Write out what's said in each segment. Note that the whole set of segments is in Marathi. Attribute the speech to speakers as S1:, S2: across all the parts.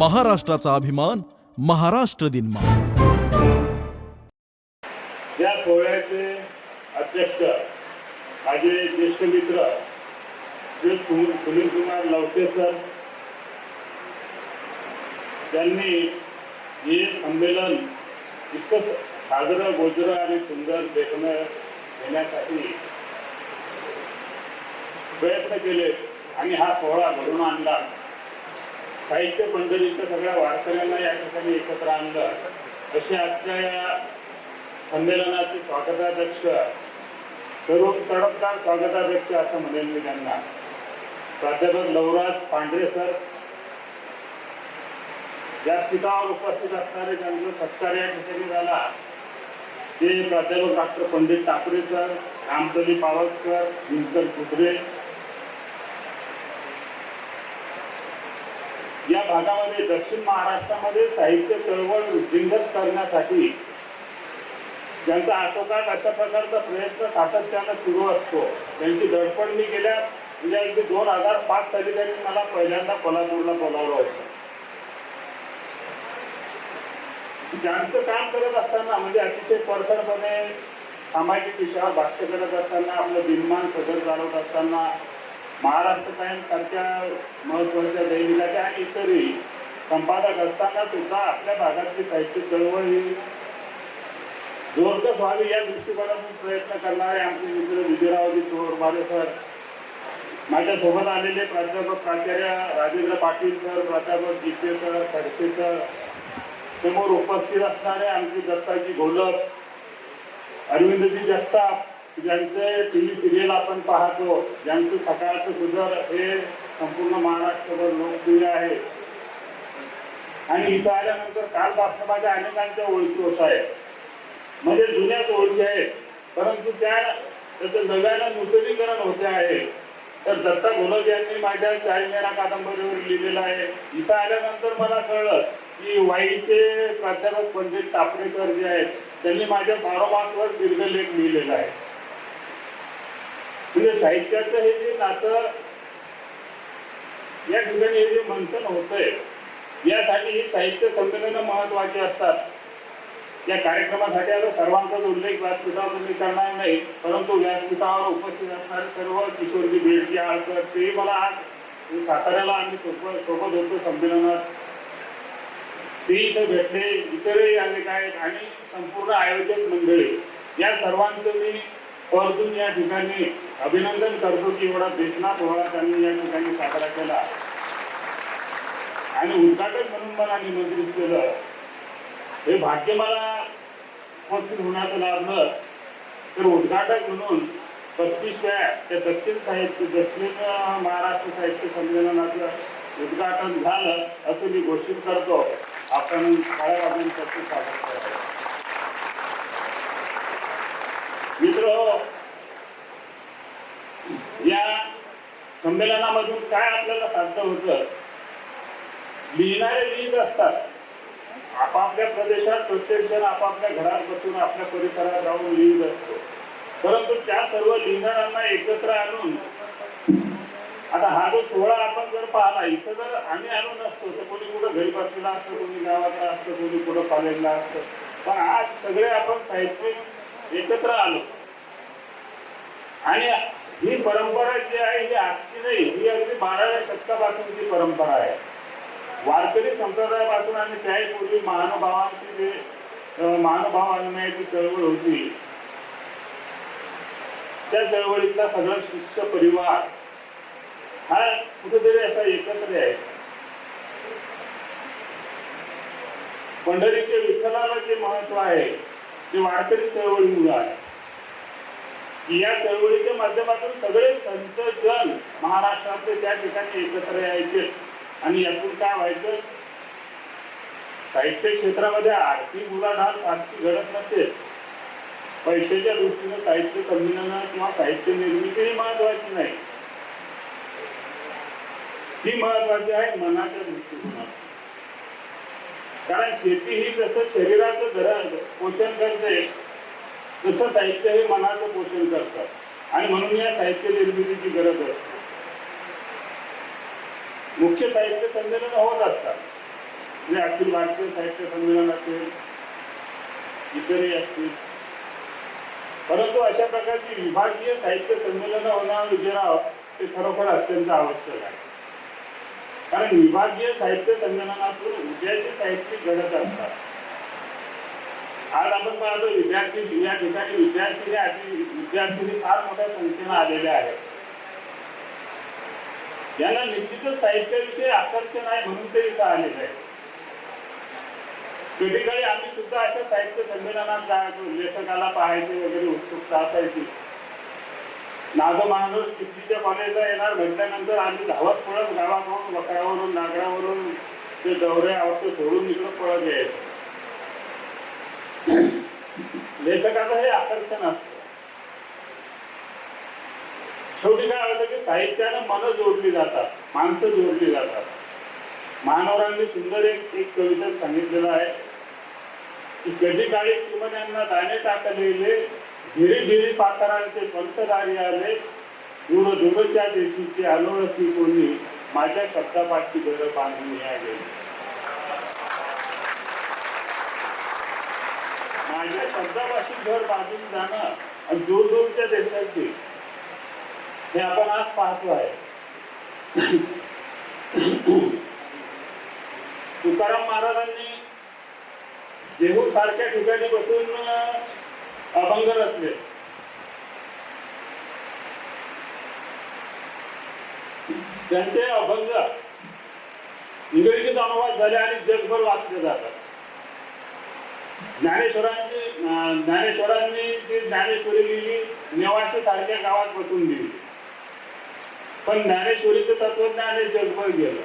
S1: महाराष्ट्राचा अभिमान महाराष्ट्र दिन
S2: या सोहळ्याचे अध्यक्ष माझे ज्येष्ठ मित्र सुनील कुमार लवटे सर त्यांनी हे संमेलन इतकं साजरं गोजरं आणि सुंदर देखणं घेण्यासाठी प्रयत्न केले आणि हा सोहळा घडून आणला. साहित्य पंढरीच्या सगळ्या वारकऱ्यांना या ठिकाणी एकत्र आणलं. असे आजच्या या संमेलनाचे स्वागताध्यक्ष तरुण तडफदार स्वागताध्यक्ष असं म्हणेल मी त्यांना. प्राध्यापक लवराज पांढरे सर. व्यासपीठावर उपस्थित असणारे त्यांचं सत्कार या ठिकाणी झाला. ते प्राध्यापक डॉक्टर पंडित टाकरे सर रामतली पावसकर दिनकर कुत्रे या भागामध्ये दक्षिण महाराष्ट्रामध्ये साहित्य चळवळ वृद्धिंगत करण्यासाठी त्यांचा आटोकाट अशा प्रकारचा प्रयत्न सातत्यानं सुरू असतो त्यांची धडपड मी गेल्या म्हणजे अगदी दोन हजार पाच साली त्यांनी मला पहिल्यांदा कोल्हापूरला बोलावलं होतं. त्यांचं काम करत असताना म्हणजे अतिशय परखडपणे सामाजिक विषयावर भाष्य करत असताना आपलं बिनमान सदर चालवत असताना महाराष्ट्र टाइम्स सारख्या महत्त्वाच्या दैनिकाच्या आणि इतरही संपादक असताना सुद्धा आपल्या भागातली साहित्य चळवळ ही जोरकस व्हावी या दृष्टिकोनातून प्रयत्न करणारे आमचे मित्र विजयरावजी चोरबारे सर माझ्यासोबत आलेले प्राध्यापक प्राचार्य राजेंद्र पाटील सर प्राध्यापक गीते सर खडसे सर समोर उपस्थित असणारे आमचे दत्ताजी घोलप अरविंदजी जगताप ज्यांचे टी व्ही सिरियल आपण पाहतो ज्यांचं सकाळचं सुधर हे संपूर्ण महाराष्ट्रभर लोकप्रिय आहे. आणि इथं आल्यानंतर कालपासून माझ्या अनेकांच्या ओळखी होत आहेत. म्हणजे जुन्याच ओळखी आहेत. परंतु त्या त्याचं नव्यानं नूतनीकरण होते आहे. तर दत्ता घोलज यांनी माझ्या चाळीमेरा कादंबरीवर लिहिलेलं आहे. इथं आल्यानंतर मला कळलं की वाईचे प्राध्यापक पंडित तापडेकर जे आहेत त्यांनी माझ्या बारोमासवर दीर्घलेख लिहिलेला आहे. म्हणजे साहित्याचं हे जे नातं या ठिकाणी हे जे मंथन होतंय यासाठी ही साहित्य संमेलनं महत्वाची असतात. या कार्यक्रमासाठी आता सर्वांचाच उल्लेख व्यासपीठावर तुम्ही करणार नाही परंतु व्यासपीठावर उपस्थित असणारे सर्व किशोरजी बेडजी आळकर ते मला आज साताऱ्याला आम्ही सोबत सोबत होतो संमेलनात. ते इथं भेटले इतरही आले आहेत आणि संपूर्ण आयोजक मंडळी या सर्वांचं मी परतून या ठिकाणी अभिनंदन करतो की एवढा बेसना सोहळा त्यांनी या ठिकाणी साजरा केला. आणि उद्घाटक म्हणून मला निमंत्रित केलं. हे भाग्य मला उपस्थित होण्याचं लाभलं. तर उद्घाटक म्हणून पस्तीसव्या त्या दक्षिण साहित्य दक्षिण महाराष्ट्र साहित्य संमेलनाचं उद्घाटन झालं असं मी घोषित करतो. आपण काळ्या वाजून करतो सादर करावं मित्र या संमेलनामधून काय आपल्याला साध्य होतं? लिहिणारे लिहित असतात. आपापल्या प्रदेशात प्रत्येक जण आपापल्या घरात बसून आपल्या परिसरात राहून लिहित असतो. परंतु त्या सर्व लिहिणाऱ्यांना एकत्र आणून आता हा जो सोहळा आपण जर पाहला इथं जर आम्ही आलो नसतो तर कोणी कुठं घरी बसलेला असतं कोणी गावातला असतं कोणी कुठं कॉलेजला असतं. पण आज सगळे आपण साहित्यिक एकत्र आलो. आणि ही परंपरा जी आहे ही आजची नाही ही अगदी बाराव्या शतकापासूनची परंपरा आहे. वारकरी संप्रदायापासून आणि त्याही पूर्वी महानुभावांची जे महानुभाव आणण्याची चळवळ होती त्या चळवळीतला सगळा शिष्य परिवार हा कुठेतरी असा एकत्र आहे. पंढरीचे विठ्ठलाला जे महत्त्व आहे ते वारकरी चळवळीमुळे आहे. या चळवळीच्या माध्यमातून सगळे संत जन महाराष्ट्रातले त्या ठिकाणी एकत्र यायचे. आणि यातून काय व्हायचं? साहित्य क्षेत्रामध्ये आर्थिक उलाढाल फारशी घडत नसेल. पैशाच्या दृष्टीने साहित्य संमेलन किंवा साहित्य निर्मिती ही महत्वाची नाही. ही महत्वाची आहे मनाच्या दृष्टिकोनात कारण शेती ही जसं शरीराचं घर पोषण करते तसं साहित्य हे मनाचं पोषण करतात आणि म्हणून या साहित्य निर्मितीची गरज असते. मुख्य साहित्य संमेलन होत असतात. जे अखिल भारतीय साहित्य संमेलन असेल इतरही असतील. परंतु अशा प्रकारची विभागीय साहित्य संमेलन होणार विजयराव ते खरोखर अत्यंत आवश्यक आहे. कारण विभागीय साहित्य संमेलनातून उद्याचे साहित्य घडत असतात. आज आपण पाहतो विद्यार्थी या ठिकाणी विद्यार्थी हे विद्यार्थी फार मोठ्या संख्येनं आलेले आहेत. यांना निश्चितच साहित्याविषयी आकर्षण आहे म्हणून ते इथं आलेले आहे कधी आम्ही सुद्धा अशा साहित्य संमेलनात जायचो लेखकाला पाहायचे वगैरे उत्सुकता असायची. नागो महानोर चिखलीच्या कॉलेजला येणार म्हटल्यानंतर आम्ही धावत पळत गावाकडून वकरावरून नागरावरून ते दौरे आवडते सोडून इकडं पळत यायचं. लेखकाचं हे आकर्षण असत. शेवटी काय होतं की साहित्यानं मन जोडली जातात माणसं जोडली जातात. मानवरांनी सुंदर एक एक कविता सांगितलेलं आहे. की कधी काळी चिमण्यांना दाणे टाकलेले धीरे धिरी पाखरांचे पंतदारी आले दूर दूरच्या देशीची अनोळखी कोणी माझ्या शब्दापाशी घर बांधून या गेली माझ्या शब्दापाशी घर बांधून जाणार आणि दूर दूरच्या देशाची. हे आपण आज पाहतो आहे. तुकाराम महाराजांनी देहू सारख्या ठिकाणी बसून अभंग रचले. त्यांचे अभंग इंग्रजीत अनुवाद झाले आणि जगभर वाचले जातात. ज्ञानेश्वरांनी ज्ञानेश्वरांनी जी ज्ञानेश्वरी लिहिली नेवाशी सारख्या गावात बसून दिली. पण ज्ञानेश्वरीचं तत्वज्ञान हे जगभर गेलं.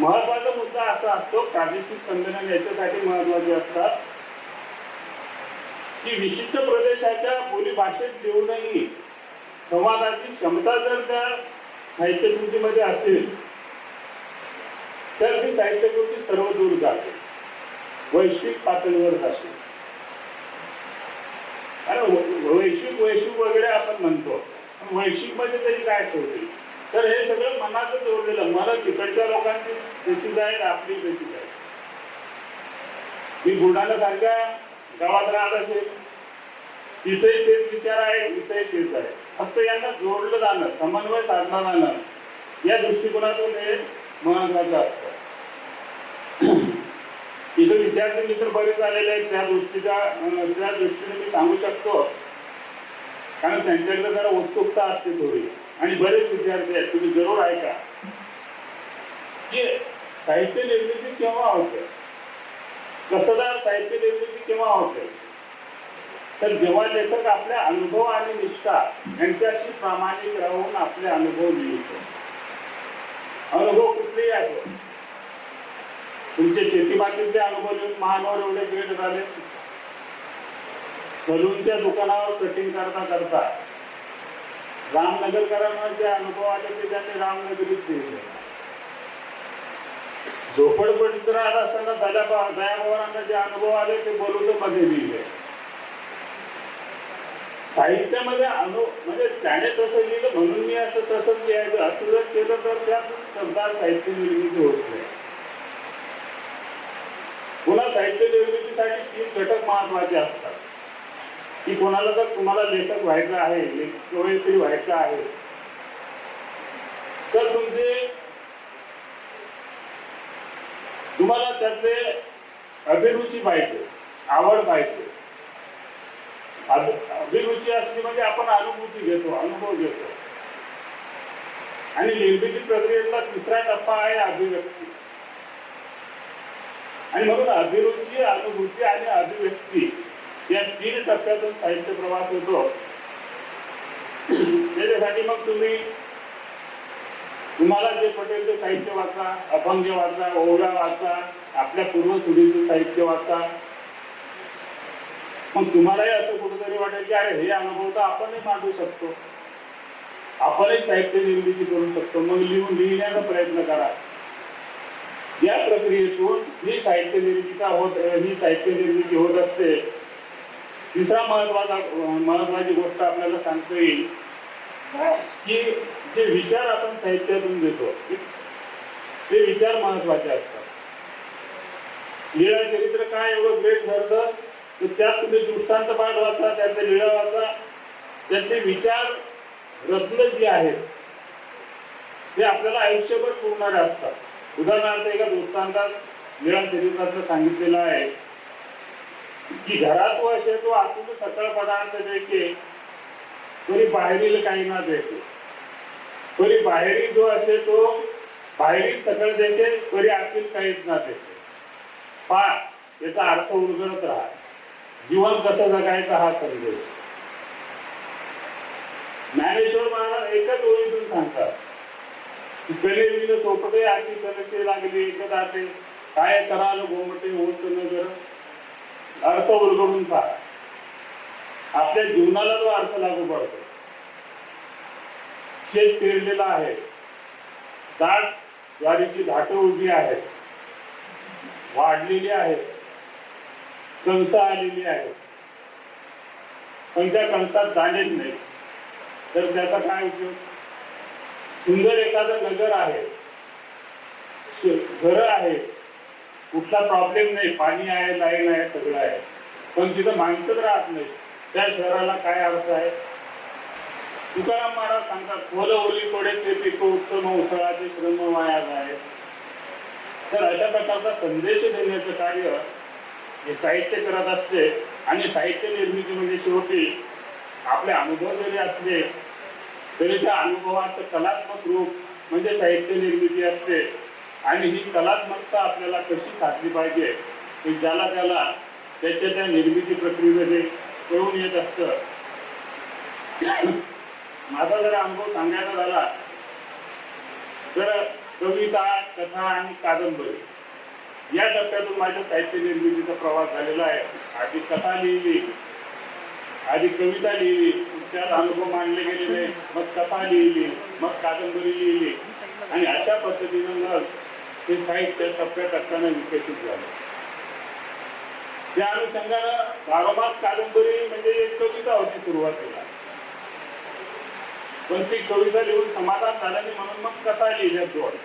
S2: महत्त्वाचा मुद्दा असा असतो प्रादेशिक संमेलन याच्यासाठी महत्त्वाचे असतात की विशिष्ट प्रदेशाच्या बोली भाषेत लिहूनही संवादाची क्षमता जर त्या साहित्यकृतीमध्ये असेल तर ती साहित्यकृती सर्व दूर वैश्विक पातळीवर जाते. कारण वैश्विक वैश्विक वगैरे आपण म्हणतो. वैश्विकमध्ये तरी काय ठेवते तर हे सगळं मनाचं जोडलेलं मला तिकडच्या लोकांची तशीच आहेत आपली तशीच आहे. मी बुलढाणा सारख्या गावात राहत असेल. तिथेही तेच विचार आहे इथेही तेच आहे. फक्त यांना जोडलं जाणं समन्वय साधलं जाणं या दृष्टिकोनातून हे महत्वाचं असतं इथं विद्यार्थी मित्र बरेच आलेले आहेत. त्या दृष्टीच्या त्या दृष्टीने मी सांगू शकतो. कारण त्यांच्याकडे जरा उत्सुकता असते थोडी. आणि बरेच विद्यार्थी आहेत. तुम्ही जरूर ऐका. की साहित्य निर्मिती केव्हा होते? कसदार साहित्य निर्मिती केव्हा होते? तर जेव्हा लेखक आपल्या अनुभव आणि निष्ठा यांच्याशी प्रामाणिक राहून आपले अनुभव लिहितो. अनुभव कुठलेही आहे तुमचे शेतीमातीतले अनुभव येऊन महानवर एवढे वेळ झाले सलूनच्या दुकानावर कटिंग करता करता रामनगरकरांना जे अनुभव आले ते त्यांनी रामनगरीत लिहिले झोपडपट्टीत राहत असताना दया दयाभवानांना जे अनुभव आले ते बलुतमध्ये मध्ये लिहिले. साहित्यामध्ये अनु म्हणजे त्याने तसं लिहिलं म्हणून मी असं तसंच लिहायचं. असं जर केलं तर त्यात शब्दात साहित्य निर्मिती होत नाही. पुन्हा साहित्य निर्मितीसाठी तीन घटक महत्त्वाचे असतात. की कोणाला जर तुम्हाला लेखक व्हायचं आहे लेखी व्हायचं आहे तर तुमचे तुम्हाला त्यातले अभिरुची पाहिजे आवड पाहिजे. अभिरुची असली म्हणजे आपण अनुभूती घेतो अनुभव घेतो. आणि निर्मिती प्रक्रियेतला तिसरा टप्पा आहे अभिव्यक्ती. आणि म्हणून अभिरुची अनुभूती आणि अभिव्यक्ती या तीन टप्प्यातून साहित्य प्रवास होतो. त्याच्यासाठी मग तुम्ही तुम्हाला जे पटेल ते साहित्य वाचा अभंग वाचा ओवळा वाचा आपल्या पूर्वसुरीचं साहित्य वाचा. मग तुम्हालाही असं कुठेतरी वाटेल की अरे हे अनुभव तर आपणही मांडू शकतो. आपणही साहित्य निर्मिती करू शकतो. मग लिहून लिहिण्याचा प्रयत्न करा. या प्रक्रियेतून ही साहित्य निर्मिती होत ही साहित्य निर्मिती होत असते तिसरा महत्त्वाचा महत्वाची गोष्ट आपल्याला सांगता येईल की जे विचार आपण साहित्यातून देतो ते विचार महत्त्वाचे असतात. लीळा चरित्र काय एवढं ग्रेट ठरतं? तर त्यात तुम्ही दृष्टांत पाठ वाचा त्यातले लीळा वाचा. त्यातले विचार रत्न जे आहेत ते आपल्याला आयुष्यभर पुरणारे असतात उदाहरणार्थ एका दृष्टांतात विराम चरित्रातलं सांगितलेलं आहे की घरात व असे तो आतून सकळ पदार्थ देखे तरी बाहेरील काही ना देते. तरी बाहेरी जो असे तो बाहेरील सकळ देते तरी आतील काहीच ना देते. पा याचा अर्थ उलगडत राहा. जीवन कसं जगायचं हा संदेश. ज्ञानेश्वर महाराज एकच ओळीतून सांगतात. गले कले विल सोपटे आधी लागले एकदाते काय कराल गोमटे होत नगर अर्थ उलगडून पहा. आपल्या जीवनाला तो अर्थ लागू पडतो. शेत पेरलेला आहे. दाट ज्वारीची धाट उभी आहेत. वाढलेली आहेत. कणसं आलेली आहेत. पण त्या कणसात जाणेच नाही. तर त्याचा काय उपयोग? सुंदर एखादं नगर आहे घर आहे कुठला प्रॉब्लेम नाही पाणी आहे लाईन आहे सगळं आहे. पण तिथं माणसंच राहत नाही त्या शहराला काय अर्थ आहे? तुकाराम महाराज सांगतात खोल ओली पडे ते पिक उत्तम उसळाचे श्रम वायाज आहे. तर अशा प्रकारचा संदेश देण्याचं कार्य हे साहित्य करत असते आणि साहित्य निर्मिती म्हणजे शेवटी आपले अनुभव जरी असले तरी त्या अनुभवाचं कलात्मक रूप म्हणजे साहित्य निर्मिती असते. आणि ही कलात्मकता आपल्याला कशी साधली पाहिजे की ज्याला त्याला त्याच्या त्या निर्मिती प्रक्रियेमध्ये कळून येत असतं. माझा जर अनुभव सांगायचा झाला तर कविता कथा आणि कादंबरी या टप्प्यातून माझ्या साहित्य निर्मितीचा प्रवास झालेला आहे. आधी कथा लिहिली आधी कविता लिहिली त्यात अनुभव मांडले गेलेले मग कथा लिहिली मग कादंबरी लिहिली. आणि अशा पद्धतीनं मग ते साहित्य टप्प्याटप्प्यानं विकसित झालं. त्या अनुषंगानं बारोमास कादंबरी म्हणजे एक कविता होती सुरुवातीला. पण ती कविता लिहून समाधान झाल्याने म्हणून मग कथा लिहिल्या दोन.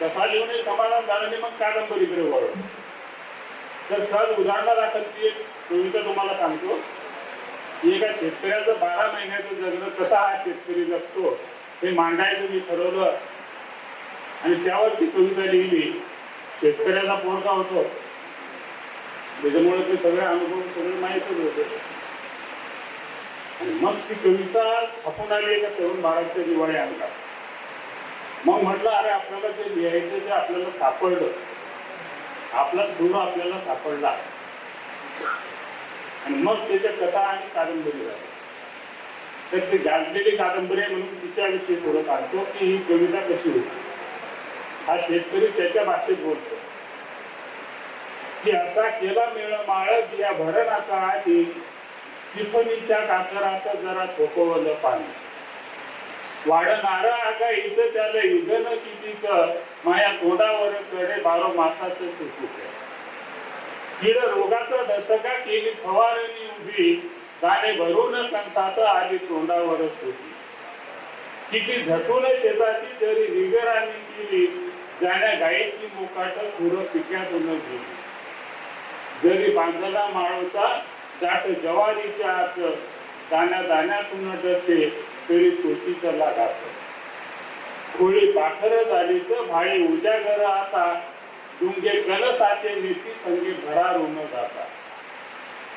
S2: कथा लिहून समाधान झाल्याने मग कादंबरीकडे वळवलं तर सहज उदाहरणादाखल ती एक कविता तुम्हाला सांगतो. एका शेतकऱ्याचं बारा महिन्याचं जगणं कसा हा शेतकरी जगतो हे मांडायचं मी ठरवलं. आणि त्यावर ती कविता लिहिली. शेतकऱ्याचा पोरगा होतो. त्याच्यामुळे ते सगळे अनुभव सगळे माहीतच होते. आणि मग ती कविता छापून आली एका तरुण बाळाच्या दिवाळी अंगात. मग म्हटलं अरे आपल्याला जे लिहायचं ते आपल्याला सापडलं. आपला गुण आपल्याला सापडला आणि मग त्याच्या कथा आणि कादंबरी झाल्या तर ती गाजलेली कादंबरी आहे म्हणून तिच्याविषयी थोडं सांगतो की ही कविता कशी होती. हा शेतकरी त्याच्या भाषेत बोलतो. की असा केला मेळ माळक या भरणाचा आधी टिफनीच्या काकरात जरा थोपवलं पाणी. वाढणारा आगा इथं त्याला युगन किती माया तोंडावर कडे बारो मासाचं सुटूक किड रोगाचं दशका केली फवारणी उभी गाणे भरून कणसात आली तोंडावरच होती किती झटून शेताची जरी निगराणी केली जाण्या गायीची मोकाट पुरं पिक्यातून गेली. जरी बांधला माळोचा दाट जवारीच्या आत दाण्या दाण्यातून जसे तरी चोचीचा लागात खोळी पाखर झाली तर भाळी उजागर आता. डुंगे कलसाचे नीती संगी भरारून जाता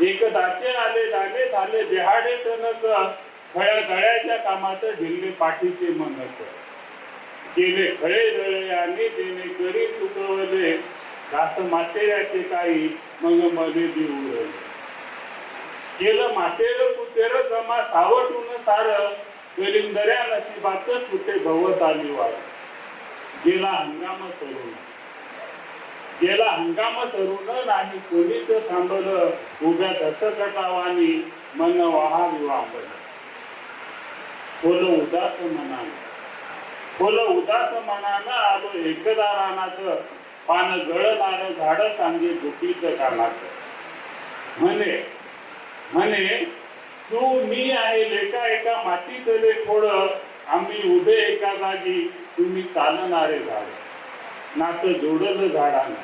S2: एकदाचे आले दाणे झाले देहाडे तनक खळ्या गळ्याच्या कामात ढिल्ले पाठीचे मनक. केले खळे दळे आणि देणे करी चुकवले घास मातेऱ्याचे काही मग मध्ये देऊ केलं मातेर कुतेर जमा सावटून सार. गलिंदऱ्या नशिबाच कुठे गवत आली वाट? गेला हंगाम सरून. गेला हंगाम सरून नाही कोणीच थांबलं. उभ्या धसकटावानी मन वाहा वांबल. खोल उदास मनानं. खोल उदास मनानं आलो एकदा रानाचं. पान गळणार झाड सांगे झोपीच कानाचं म्हणे म्हणे तू मी आहे लेखा एका मातीतले खोड. आम्ही उभे एका जागी तुम्ही चालणारे झाड. नातं जोडलं झाडानं.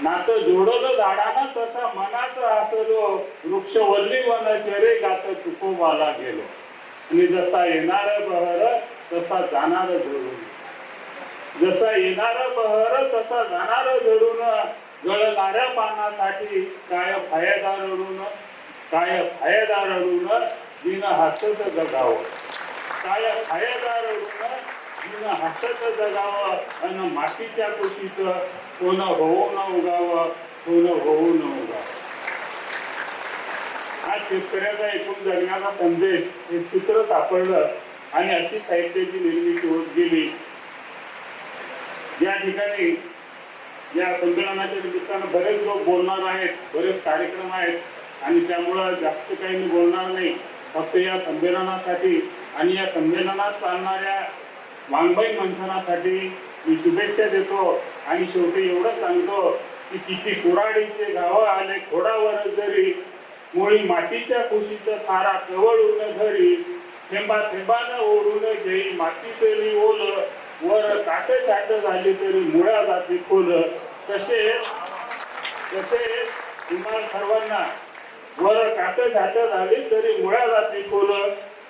S2: नातं जोडलं झाडानं तसा मनाचं असलो वृक्ष वल्ली वनचरे गात तुकोबाला गेलो. आणि जसा येणार बहर तसा जाणार जोडून. जसा येणार बहर तसा जाणार जडून. गळणाऱ्या पानासाठी काय फायदा रडून? काय फायदा रडून दिन हसत जगावं. काय फायदा रडून दिन हसत जगावं अन मातीच्या कुशीत कोण होऊ न उगावं कोण होऊ न उगावं. हा शेतकऱ्याचा एकूण जगण्याचा संदेश हे सूत्र सापडलं आणि अशी साहित्याची निर्मिती होत गेली. या ठिकाणी या संमेलनाच्या निमित्तानं बरेच लोक बोलणार आहेत बरेच कार्यक्रम आहेत. आणि त्यामुळं जास्त काही मी बोलणार नाही. फक्त या संमेलनासाठी आणि या संमेलनात चालणाऱ्या वाङ्मय मंथनासाठी मी शुभेच्छा देतो. आणि शेवटी एवढं सांगतो की किती कुराडीचे गावं आले खोडावर जरी मुळी मातीच्या कुशीत थारा कवळून घरी थेंबा थेंबानं ओढून घेई माती तरी ओल वर काट चाट झाली तरी मुळा जाती खोल तसे तसे तुम्हाला सर्वांना वर काट झाट झाली तरी मुळाला जाती खोल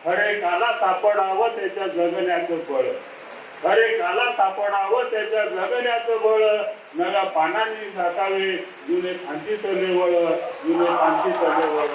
S2: खरे काला सापडावं त्याच्या जगण्याचं बळ. खरे काला सापडावं त्याच्या जगण्याचं बळ. नव्या पानांनी झाकावे जुने खांची तले वळ जुने खांची तले वळ